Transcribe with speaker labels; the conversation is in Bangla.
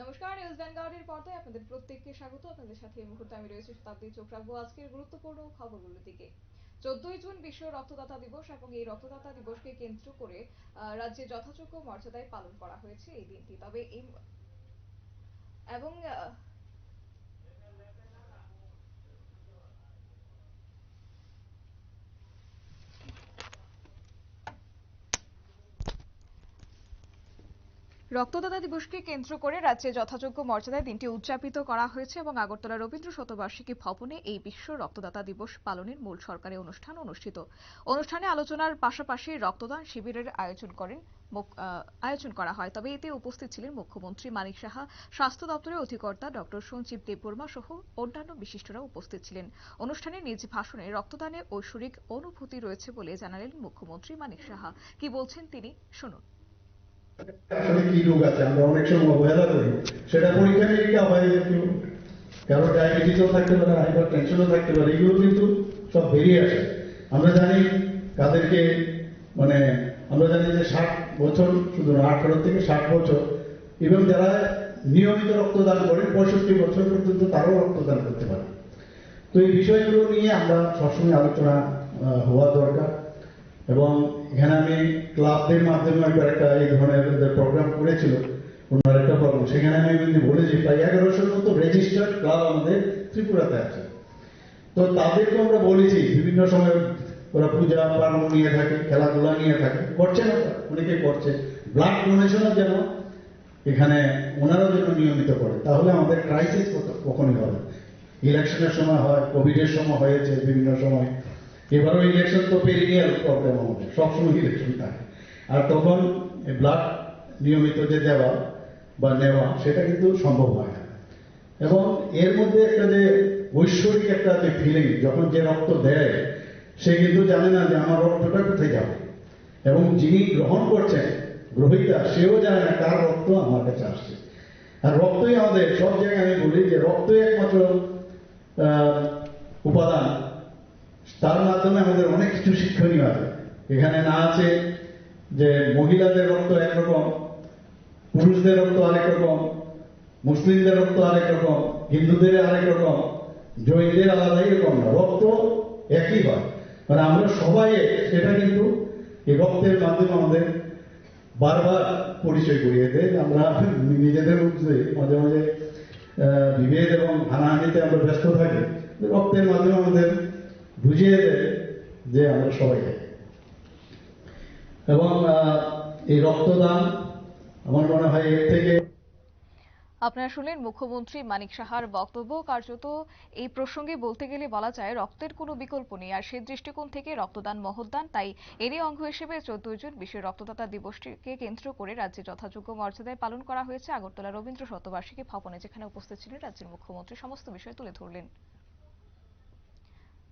Speaker 1: নমস্কার, নিউজ ভ্যানগার্ডের পর্দায় আপনাদের প্রত্যেককে স্বাগত। আপনাদের সাথে এই মুহূর্তে আমি রয়েছি শতাব্দী চোখ রাখব আজকের গুরুত্বপূর্ণ খবরগুলোর দিকে। চোদ্দই জুন বিশ্ব রক্তদাতা দিবস এবং এই রক্তদাতা দিবসকে কেন্দ্র করে রাজ্যে যথাযোগ্য মর্যাদায় পালন করা হয়েছে এই দিনটি। তবে এই এবং রক্তদাতা দিবসকে কেন্দ্র করে রাজ্যে যথাযোগ্য মর্যাদায় দিনটি উদযাপিত করা হয়েছে এবং আগরতলা রবীন্দ্র শতবার্ষিকী ভবনে এই বিশ্ব রক্তদাতা দিবস পালনের মূল সরকারি অনুষ্ঠান অনুষ্ঠিত। অনুষ্ঠানে আলোচনার পাশাপাশি রক্তদান শিবিরের আয়োজন করেন আয়োজন করা হয়। তবে এতে উপস্থিত ছিলেন মুখ্যমন্ত্রী মানিক সাহা, স্বাস্থ্য দপ্তরের অধিকর্তা ডক্টর সঞ্জীব দেববর্মা সহ অন্যান্য বিশিষ্টরা উপস্থিত ছিলেন। অনুষ্ঠানে নিজ ভাষণে রক্তদানে ঐশ্বরিক অনুভূতি রয়েছে বলে জানালেন মুখ্যমন্ত্রী মানিক সাহা। কি বলছেন তিনি? শুনুন।
Speaker 2: আসলে কি রোগ আছে? আমরা অনেক সময় অবহেলা করি। সেটা পরীক্ষা নিরীক্ষা হয় একটু কারও ডায়াবেটিসও থাকতে পারে, হাইপার টেনশনও থাকতে পারে, এগুলো কিন্তু সব বেরিয়ে আসে। আমরা জানি কাদেরকে মানে আমরা জানি যে ষাট বছর, শুধু আঠারো থেকে ষাট বছর, এবং যারা নিয়মিত রক্তদান করে, পঁয়ষট্টি বছর পর্যন্ত তারাও রক্তদান করতে পারে। তো এই বিষয়গুলো নিয়ে আমরা সবসময় আলোচনা হওয়া দরকার। এবং এখানে আমি ক্লাবদের মাধ্যমে একবার একটা এই ধরনের প্রোগ্রাম করেছিল, ওনার একটা প্রোগ্রাম সেখানে আমি কিন্তু বলেছি প্রায় এগারোশোর মতো রেজিস্টার্ড ক্লাব আমাদের ত্রিপুরাতে আছে। তো তাদেরকে আমরা বলেছি, বিভিন্ন সময় ওরা পূজা পার্বণ নিয়ে থাকে, খেলাধুলা নিয়ে থাকে। করছে না অনেকে করছে। ব্লাড ডোনেশনও যেন এখানে ওনারাও যেন নিয়মিত করে, তাহলে আমাদের ক্রাইসিস কখনই হবে ইলেকশনের সময় হয় কোভিডের সময় হয়েছে বিভিন্ন সময়। এবারও ইলেকশন তো পেরিনিয়াল প্রবলেম আমাদের সবসময় ইলেকশন থাকে। আর তখন ব্লাড নিয়মিত যে দেওয়া বা নেওয়া, সেটা কিন্তু সম্ভব হয় না। এবং এর মধ্যে একটা যে ঐশ্বরিক একটা যে ফিলিং যখন যে রক্ত দেয়, সে কিন্তু জানে না যে আমার রক্তটা কোথায় যাবে। এবং যিনি গ্রহণ করছেন, গ্রহিতা, সেও জানে না কার রক্ত আমার কাছে আসছে। আর রক্তই আমাদের, সব জায়গায় আমি বলি যে রক্তই একমাত্র উপাদান তার মাধ্যমে আমাদের অনেক কিছু শিক্ষণীয় আছে। এখানে না আছে যে মহিলাদের রক্ত একরকম পুরুষদের রক্ত আরেক রকম, মুসলিমদের রক্ত আরেক রকম, হিন্দুদের আরেক রকম, জৈনদের আলাদা এরকম না, রক্ত একই হয়। মানে আমরা সবাই। সেটা কিন্তু এই রক্তের মাধ্যমে আমাদের বারবার পরিচয় করিয়ে দেয়। আমরা নিজেদের মধ্যে মাঝে মাঝে বিভেদ এবং হানাহানিতে আমরা ব্যস্ত থাকি। রক্তের মাধ্যমে আমাদের বুঝিয়ে দেয় যে আমরা সবাই। এবং এই রক্তদান আমার মনে হয় এর থেকে
Speaker 1: আপনারা শুনলেন মুখ্যমন্ত্রী মানিক সাহার বক্তব্য। কার্যত এই প্রসঙ্গে বলতে গেলে বলা যায়, রক্তের কোনো বিকল্প নেই। আর সে দৃষ্টিকোণ থেকে রক্তদান মহৎদান তাই এরই অঙ্গ হিসেবে চোদ্দই জুন বিশ্ব রক্তদাতা দিবসটিকে কেন্দ্র করে রাজ্যে যথাযোগ্য মর্যাদায় পালন করা হয়েছে। আগরতলা রবীন্দ্র শতবার্ষিকী ভবনে যেখানে উপস্থিত ছিলেন রাজ্যের মুখ্যমন্ত্রী, সমস্ত বিষয় তুলে ধরলেন।